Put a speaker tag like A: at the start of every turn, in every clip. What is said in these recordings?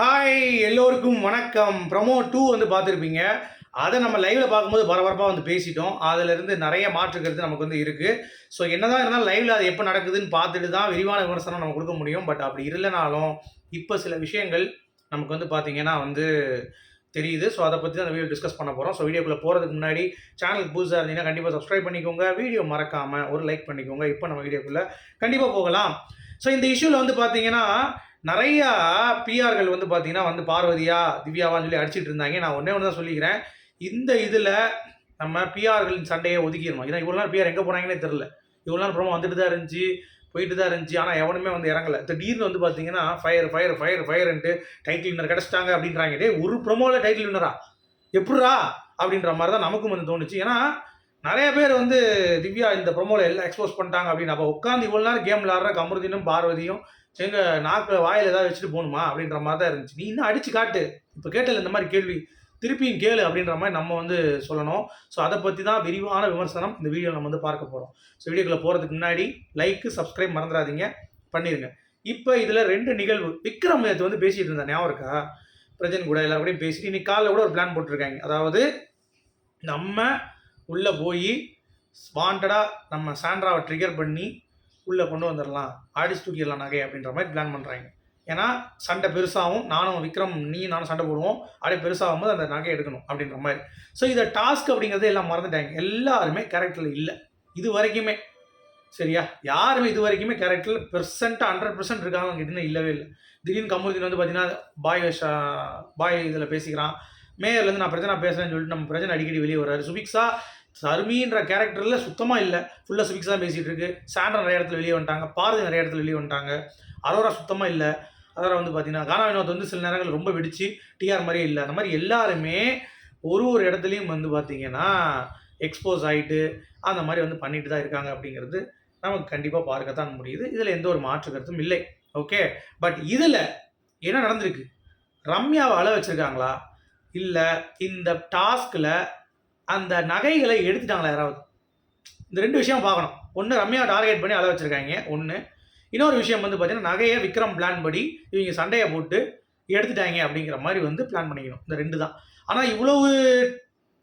A: Hi எல்லோருக்கும் வணக்கம். Promo two வந்து பார்த்துருப்பீங்க. அதை நம்ம லைவ்ல பார்க்கும்போது பரபரப்பாக வந்து பேசிட்டோம். அதிலிருந்து நிறைய மாற்று கருத்து நமக்கு வந்து இருக்குது ஸோ என்னதான் இருந்தாலும் லைவ்ல அது எப்போ நடக்குதுன்னு பார்த்துட்டு தான் விரிவான விமர்சனம் நம்ம கொடுக்க முடியும். பட் அப்படி இல்லைனாலும் இப்போ சில விஷயங்கள் நமக்கு வந்து பார்த்தீங்கன்னா வந்து தெரியுது. ஸோ அதை பற்றி தான் அந்த வீடியோ டிஸ்கஸ் பண்ண போகிறோம் ஸோ வீடியோக்குள்ளே போகிறதுக்கு முன்னாடி சேனல் புதுசாக இருந்தீங்கன்னா கண்டிப்பாக சப்ஸ்கிரைப் பண்ணிக்கோங்க. வீடியோ மறக்காமல் ஒரு லைக் பண்ணிக்கோங்க. இப்போ நம்ம வீடியோக்குள்ளே கண்டிப்பாக போகலாம். ஸோ இந்த இஷ்யூவில் வந்து பார்த்தீங்கன்னா நிறையா பிஆர்கள் வந்து பார்த்தீங்கன்னா வந்து பார்வதியா திவ்யாவான்னு சொல்லி அடிச்சிட்டு இருந்தாங்க. நான் ஒன்றே ஒன்று தான் சொல்லிக்கிறேன். இந்த இதில் நம்ம பிஆர்களின் சண்டையை ஒதுக்கிடணும். ஏன்னா இவ்வளோ நாள் பிஆர் எங்கே போனாங்கன்னே தெரில இவ்வளோ நாள் ப்ரோமோ வந்துட்டு தான் இருந்துச்சு போயிட்டு தான் இருந்துச்சு. ஆனால் எவனுமே வந்து இறங்கல. திடீர்னு வந்து பார்த்தீங்கன்னா ஃபயர் ஃபயர் ஃபயர் ஃபயர்ன்ட்டு டைட்டில் வின்னர் கிடச்சிட்டாங்க அப்படின்றாங்க. டே ஒரு ப்ரொமோவில் டைட்டில் வின்னரா எப்படா அப்படின்ற மாதிரி தான் நமக்கும் வந்து தோணுச்சு. ஏன்னா நிறைய பேர் வந்து திவ்யா இந்த ப்ரொமோவில் எல்லாம் எக்ஸ்போஸ் பண்ணிட்டாங்க அப்படின்னு. அப்போ உட்காந்து இவ்வளோ நேரம் கேம் விளாட்ற கமருதீனும் பார்வதியும் எங்க நாக்கில் வாயில் ஏதாவது வச்சுட்டு போகணுமா? அப்படின்ற மாதிரி தான் இருந்துச்சு. நீ இன்னும் அடிச்சு காட்டு. இப்போ கேட்டல இந்த மாதிரி கேள்வி. திருப்பியும் கேளு அப்படின்ற மாதிரி நம்ம வந்து சொல்லணும். ஸோ அதை பற்றி தான் விரிவான விமர்சனம் இந்த வீடியோ நம்ம வந்து பார்க்க போகிறோம் ஸோ வீடியோக்குள்ளே போகிறதுக்கு முன்னாடி லைக்கு சப்ஸ்கிரைப் மறந்துடாதீங்க. பண்ணிடுங்க இப்போ இதில் ரெண்டு நிகழ்வு. விக்ரம் நேற்று வந்து பேசிகிட்டு இருந்தா ஞாபகம் இருக்கா? பிரஜன் கூட எல்லாரும் கூடயும் பேசிட்டு இன்னைக்கு காலைல கூட ஒரு பிளான் போட்டிருக்காங்க. அதாவது நம்ம உள்ளே போய் வாண்டடாக நம்ம சாண்ட்ராவை ட்ரிகர் பண்ணி உள்ளே கொண்டு வந்துடலாம் அடிச்சு தூக்கிடலாம் நகை அப்படின்ற மாதிரி பிளான் பண்ணுறாங்க ஏன்னா சண்டை பெருசாகவும் நானும் விக்ரம் நீ நானும் சண்டை போடுவோம். அப்படியே பெருசாகும் போது அந்த நகை எடுக்கணும் அப்படின்ற மாதிரி. ஸோ இதை டாஸ்க் அப்படிங்கிறது எல்லாம் மறந்துட்டாங்க. எல்லாருமே கேரக்டரில் இல்லை. இது வரைக்குமே. சரியா? யாருமே இது வரைக்குமே கேரக்டரில் பெர்சென்ட்டாக ஹண்ட்ரட் பர்சன்ட் இருக்காங்க. கேட்டீங்கன்னா இல்லவே இல்லை. திடீர்னு கமுருதீன் வந்து பார்த்தீங்கன்னா பாய் பாய் இதில் பேசிக்கிறான். மேயர்லேருந்து நான் பிரச்சனை பேசுகிறேன்னு சொல்லிட்டு நம்ம பிரச்சனை அடிக்கடி வெளியே வர்றாரு சுபிக்ஸா சர்மின்ற கேரக்டரில் சுத்தமாக இல்லை. ஃபுல்லாக சுபிக்ஸ் தான் பேசிகிட்டு இருக்கு. சாண்ட்ரா நிறைய இடத்துல வெளியே வந்துட்டாங்க. பாரதி நிறைய இடத்துல வெளியே வந்துட்டாங்க. அரோரா சுத்தமாக இல்லை. அதோட வந்து பார்த்தீங்கன்னா கானா வினோத் வந்து சில நேரங்கள் ரொம்ப வெடிச்சு டிஆர் மாதிரியே இல்லை. அந்த மாதிரி எல்லாருமே ஒரு ஒரு இடத்துலையும் வந்து பார்த்திங்கன்னா எக்ஸ்போஸ் ஆகிட்டு அந்த மாதிரி வந்து பண்ணிட்டு தான் இருக்காங்க அப்படிங்கிறது நமக்கு கண்டிப்பாக பார்க்கத்தான் முடியுது. இதில் எந்த ஒரு மாற்று கருத்தும் இல்லை. ஓகே பட் இதில் என்ன நடந்திருக்கு? ரம்யாவை அள வச்சுருக்காங்களா? இல்லை இந்த டாஸ்கில் அந்த நகைகளை எடுத்துட்டாங்களா யாராவது. இந்த ரெண்டு விஷயம் பார்க்கணும். ஒன்று ரம்யா டார்கெட் பண்ணி அள வச்சுருக்காங்க. ஒன்று இன்னொரு விஷயம் வந்து பார்த்தீங்கன்னா நகையை விக்ரம் பிளான் படி இவங்க சண்டையை போட்டு எடுத்துட்டாங்க அப்படிங்கிற மாதிரி வந்து பிளான் பண்ணிக்கணும். இந்த ரெண்டு தான். ஆனால் இவ்வளவு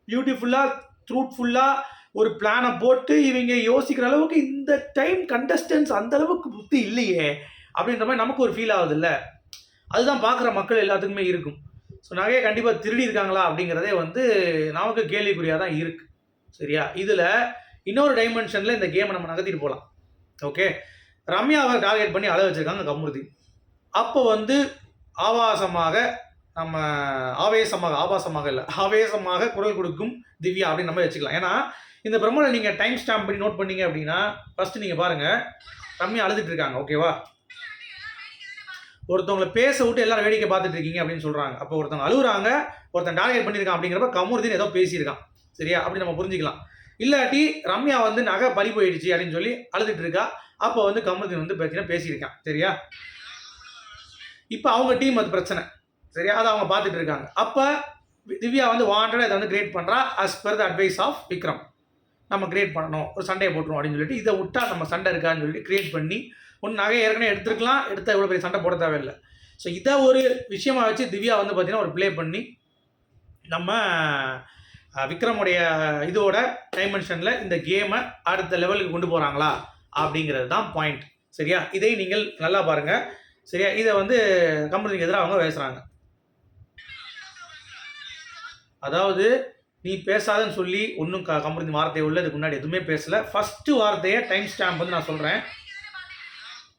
A: பியூட்டிஃபுல்லாக த்ரூட்ஃபுல்லாக ஒரு பிளானை போட்டு இவங்க யோசிக்கிற அளவுக்கு இந்த டைம் கண்டஸ்டன்ஸ் அந்த அளவுக்கு புத்தி இல்லையே அப்படின்ற மாதிரி நமக்கு ஒரு ஃபீல் ஆகுது இல்லை அதுதான் பார்க்குற மக்கள் எல்லாத்துக்குமே இருக்கும். ஸோ நகையை கண்டிப்பாக திருடி இருக்காங்களா அப்படிங்கிறதே வந்து நமக்கு கேள்விக்குறியாக தான் இருக்குது சரியா? இதில் இன்னொரு டைமென்ஷனில் இந்த கேமை நம்ம நகர்த்திட்டு போகலாம் ஓகே ரம்யாவை டார்கெட் பண்ணி அழ வச்சுருக்காங்க கமுருதி. அப்போ வந்து ஆபாசமாக நம்ம ஆவேசமாக ஆபாசமாக இல்லை ஆவேசமாக குரல் கொடுக்கும் திவ்யா அப்படின்னு நம்ம வச்சுக்கலாம். ஏன்னா இந்த பிரம்மனை நீங்கள் டைம் ஸ்டாம்ப் பண்ணி நோட் பண்ணீங்க அப்படின்னா ஃபஸ்ட்டு நீங்கள் பாருங்கள் ரம்யா அழுதுட்டு இருக்காங்க. ஓகேவா ஒருத்தவங்களை பேச விட்டு எல்லாரும் வேடிக்கை பார்த்துட்டு இருக்கீங்க அப்படின்னு சொல்கிறாங்க அப்போ ஒருத்தவங்க அழுகுறாங்க ஒருத்தன் டார்கெட் பண்ணியிருக்கான் அப்படிங்கிறப்ப கமுருதின் ஏதோ பேசியிருக்கான். சரியா? அப்படி நம்ம புரிஞ்சுக்கலாம். இல்லாட்டி ரம்யா வந்து நகை பறி போயிடுச்சு அப்படின்னு சொல்லி அழுதுட்டு இருக்கா. அப்போ வந்து கமருதீன் வந்து பார்த்தீங்கன்னா பேசியிருக்கான். சரியா? இப்போ அவங்க டீம் அது பிரச்சனை. சரியா? அதை அவங்க பார்த்துட்டு இருக்காங்க. அப்போ திவ்யா வந்து வாண்டடாக இதை வந்து கிரியேட் பண்ணுறா as per the advice of Vikram. நம்ம கிரியேட் பண்ணணும். ஒரு சண்டையை போட்டுருவோம் அப்படின்னு சொல்லிட்டு இதை விட்டா நம்ம சண்டை இருக்கான்னு சொல்லிட்டு கிரியேட் பண்ணி ஒன்று நகை ஏற்கனவே எடுத்துருக்கலாம் எடுத்தால் இவ்வளோ பெரிய சண்டை போட தேவையில்லை. ஸோ இதை ஒரு விஷயமா வச்சு திவ்யா வந்து பார்த்தீங்கன்னா ஒரு ப்ளே பண்ணி நம்ம விக்ரமுடைய இதோட டைமென்ஷனில் இந்த கேமை அடுத்த லெவலுக்கு கொண்டு போகிறாங்களா அப்படிங்கிறது தான் பாயிண்ட் சரியா? இதை நீங்கள் நல்லா பாருங்கள் சரியா? இதை வந்து கம்பெனிக்கு எதிராக அவங்க பேசுகிறாங்க அதாவது நீ பேசாதன்னு சொல்லி ஒன்றும் க கம்பெனி வார்த்தை உள்ள இதுக்கு முன்னாடி எதுவுமே பேசலை. ஃபஸ்ட்டு வார்த்தையை டைம் ஸ்டாம்ப் வந்து நான் சொல்கிறேன்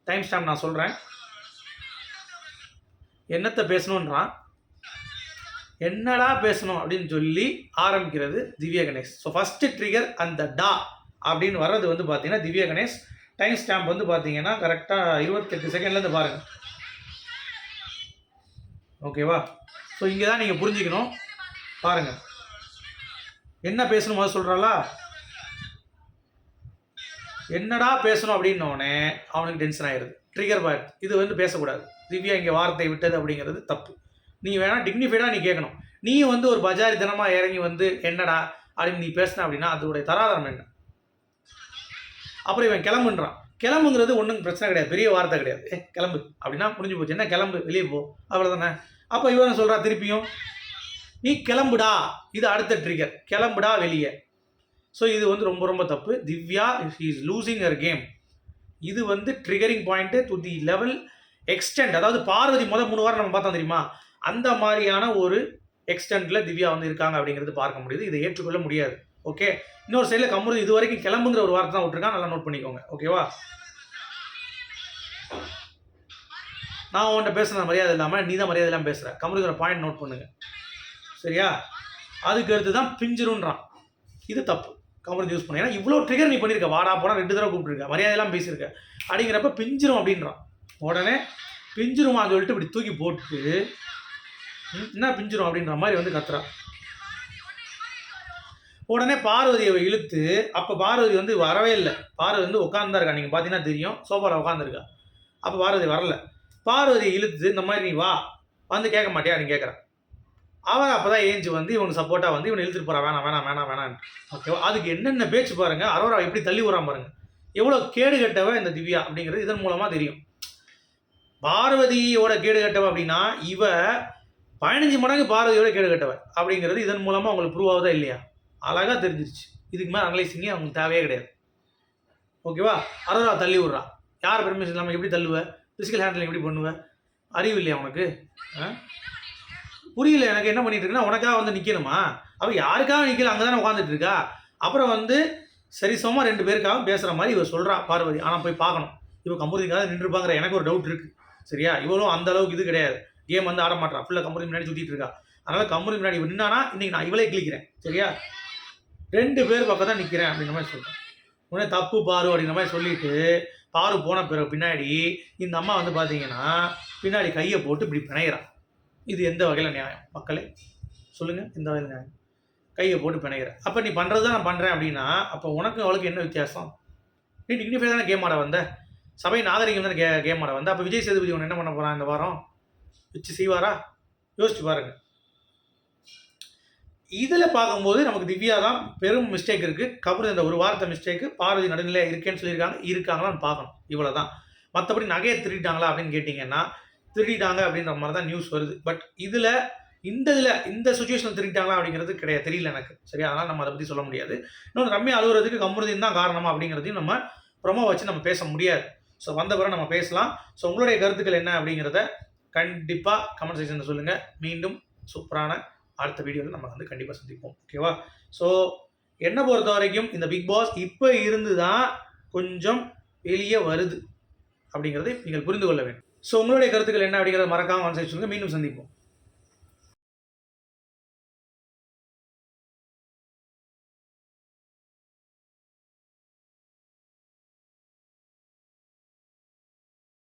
A: டைம் ஸ்டாம்ப் நான் சொல்கிறேன் என்னத்தை பேசணுன்றான் என்னடா பேசணும் அப்படின்னு சொல்லி ஆரம்பிக்கிறது திவ்ய கணேஷ். ஸோ ஃபஸ்ட்டு ட்ரிகர் அந்த டா அப்படின்னு வர்றது வந்து பார்த்தீங்கன்னா திவ்ய கணேஷ். டைம் ஸ்டாம்ப் வந்து பார்த்தீங்கன்னா கரெக்டாக இருபத்தெட்டு செகண்ட்லேருந்து பாருங்கள் ஓகேவா ஸோ இங்கே தான் நீங்கள் புரிஞ்சுக்கணும். பாருங்கள் என்ன பேசணும் முதல்ல சொல்கிறாளா என்னடா பேசணும் அப்படின்னோடனே அவனுக்கு டென்ஷன் ஆயிடுது ட்ரிகர் பாயிண்ட் இது வந்து பேசக்கூடாது. திவ்யா இங்கே வார்த்தை விட்டது அப்படிங்கிறது தப்பு. நீ வேணால் டிக்னிஃபைடாக நீ கேட்கணும். நீ வந்து ஒரு பஜாரி தினமாக இறங்கி வந்து என்னடா அப்படின்னு நீ பேசின அப்படின்னா அதோடைய தராதரம் என்ன? அப்புறம் இவன் கிளம்புன்றான். கிளம்புங்கிறது ஒன்றும் பிரச்சனை கிடையாது. பெரிய வார்த்தை கிடையாது. ஏ கிளம்பு. அப்படின்னா முடிஞ்சு போச்சு. என்ன கிளம்பு. வெளியே போ. அவ்வளோதானே அப்போ இவன் சொல்கிறா திருப்பியும் நீ கிளம்புடா. இது அடுத்த ட்ரிகர் கிளம்புடா வெளியே. ஸோ இது வந்து ரொம்ப ரொம்ப தப்பு. Divya is losing her game இது வந்து triggering point to the level extent அதாவது பார்வதி முதல் மூணு வாரம் நம்ம பார்த்தோம் தெரியுமா? அந்த மாதிரியான ஒரு எக்ஸ்டெண்டில் திவ்யா வந்து இருக்காங்க அப்படிங்கிறது பார்க்க முடியுது. இதை ஏற்றுக்கொள்ள முடியாது. ஓகே இன்னொரு சைடில் கம்முறது இது வரைக்கும் கிளம்புங்கிற ஒரு வார்த்தை தான் விட்டுருக்கான் நல்லா நோட் பண்ணிக்கோங்க. ஓகேவா நான் உன்கிட்ட பேசுகிற மரியாதை இல்லாமல் நீ தான் மரியாதை இல்லாமல் பேசுகிற கமருங்கிற பாயிண்ட் நோட் பண்ணுங்க. சரியா? அதுக்கு அடுத்து தான் பிஞ்சிருன்றான். இது தப்பு. கமருது யூஸ் பண்ணு. ஏன்னா இவ்வளோ ட்ரிகர் நீ பண்ணியிருக்க வாடா போனால் ரெண்டு தடவை கூப்பிட்டுருக்க. மரியாதையெல்லாம் பேசியிருக்க அப்படிங்கிறப்ப பிஞ்சிரும் அப்படின்றான். உடனே பிஞ்சிருமான்னு சொல்லிட்டு இப்படி தூக்கி போட்டு என்ன பிஞ்சிரும்? அப்படின்ற மாதிரி வந்து கத்துறான். உடனே பார்வதியை இழுத்து அப்போ பார்வதி வந்து வரவே இல்லை. பார்வதி வந்து உட்காந்துதான் இருக்கா. நீங்கள் பார்த்தீங்கன்னா தெரியும். சோஃபாவில் உட்காந்துருக்கா அப்போ பார்வதி வரல. பார்வதியை இழுத்து இந்த மாதிரி நீ வா. வந்து கேட்க மாட்டியா? நீ கேட்குறேன் அவன் அப்போ தான் ஏஞ்சி வந்து இவனுக்கு சப்போர்ட்டாக வந்து இவன் இழுத்துட்டு போகிறான் வேணாம் வேணாம் வேணாம் வேணாம். ஓகேவா அதுக்கு என்னென்ன பேச்சு பாருங்க. அரோரா எப்படி தள்ளி விடுறான் பாருங்கள் எவ்வளோ கேடு கெட்டவ இந்த திவ்யா அப்படிங்கிறது இதன் மூலமாக தெரியும். பார்வதியோட கேடு கெட்டவ அப்படின்னா இவ பதினஞ்சு மடங்கு பார்வதியோட கேடு கெட்டவ அப்படிங்கிறது இதன் மூலமாக அவங்களுக்கு ப்ரூவ் ஆகுதா இல்லையா? அழகாக தெரிஞ்சிருச்சு. இதுக்கு மேலே அனலைசிங்கே அவங்களுக்கு தேவையே கிடையாது. ஓகேவா அரோரா தள்ளி விட்றா. யார் பெர்மிஷன் இல்லாமல் எப்படி தள்ளுவ? ஃபிசிக்கல் ஹேண்ட்லிங் எப்படி பண்ணுவ? அறிவு இல்லையா உனக்கு ஆ? புரியல எனக்கு என்ன பண்ணிட்டு இருக்குன்னா உனக்காக வந்து நிற்கணுமா அவள் யாருக்காக நிற்கல அங்கே தானே உட்காந்துட்டு இருக்கா? அப்புறம் வந்து சரிசமமாக ரெண்டு பேருக்காக பேசுகிற மாதிரி இவர் சொல்கிறா பார்வதி. ஆனால் போய் பார்க்கணும். இவள் கம்பூரிக்காக நின்றுப்பாங்கிற எனக்கு ஒரு டவுட் இருக்குது சரியா? இவளும் அந்த அளவுக்கு இது கிடையாது. கேம் வந்து ஆட மாட்டா. ஃபுல்லாக கம்பூரி முன்னாடி சுற்றிட்டு இருக்கா. அதனால் கம்பூரி முன்னாடி இவ நின்னானா இன்றைக்கி நான் இவளே கிளிக்கிறேன் சரியா? ரெண்டு பேர் பக்கம் தான் நிற்கிறேன் அப்படிங்கிற மாதிரி சொல்கிறேன் உடனே தப்பு பாரு அப்படிங்கிற மாதிரி சொல்லிட்டு பாரு போன பிறகு பின்னாடி இந்த அம்மா வந்து பார்த்தீங்கன்னா பின்னாடி கையை போட்டு இப்படி பிணையிறான் இது எந்த வகையில் நியாயம்? மக்களே சொல்லுங்கள் எந்த வகையில் நியாயம்? கையை போட்டு பிணைகிற அப்போ நீ பண்ணுறது தான் நான் பண்ணுறேன் அப்படின்னா அப்போ உனக்கும் அவளுக்கு என்ன வித்தியாசம்? நீ டிக்னிஃபை தானே கேம் ஆட வந்த? சபை நாகரிகம் தானே கே கேம் ஆட வந்த? அப்போ விஜய் சேதுபதி உன் என்ன பண்ண போகிறான் இந்த வாரம்? வச்சு செய்வாரா? யோசிச்சு பாருங்க. இதில் பார்க்கும்போது நமக்கு திவ்யா தான் பெரும் மிஸ்டேக் இருக்குது கபூர் இந்த ஒரு வாரத்தை மிஸ்டேக்கு பார்வதி நடுநிலையாக இருக்கேன்னு சொல்லியிருக்காங்க இருக்காங்களான்னு பார்க்கணும். இவ்வளோ தான் மற்றபடி நகையை திருட்டாங்களா அப்படின்னு கேட்டிங்கன்னா திருடிட்டாங்க அப்படின்ற மாதிரி தான் நியூஸ் வருது. பட் இதில் இந்த இதில் இந்த சுச்சுவேஷனில் திருடிட்டாங்களா அப்படிங்கிறது கிடையாது. தெரியல எனக்கு. சரி அதனால் நம்ம அதை பற்றி சொல்ல முடியாது. இன்னொன்று ரம்யா அழுகுறதுக்கு கம்முறதின் தான் காரணமா அப்படிங்கிறதையும் நம்ம ப்ரொமோ வச்சு நம்ம பேச முடியாது. ஸோ வந்த பிறகு நம்ம பேசலாம். ஸோ உங்களுடைய கருத்துக்கள் என்ன அப்படிங்கிறத கண்டிப்பாக கமெண்ட் செக்ஷனில் சொல்லுங்கள் மீண்டும் சூப்பரான அடுத்த வீடியோவில் நம்ம வந்து கண்டிப்பாக சந்திப்போம். ஓகேவா ஸோ என்னை பொறுத்த வரைக்கும் இந்த பிக் பாஸ் இப்போ இருந்து தான் கொஞ்சம் வெளியே வருது அப்படிங்கிறதை நீங்கள் புரிந்து கொள்ள வேண்டும். ஸோ உங்களுடைய கருத்துக்கள் என்ன அப்படிங்கிறத மறக்காமல் சொல்லுங்கள் மீண்டும் சந்திப்போம்.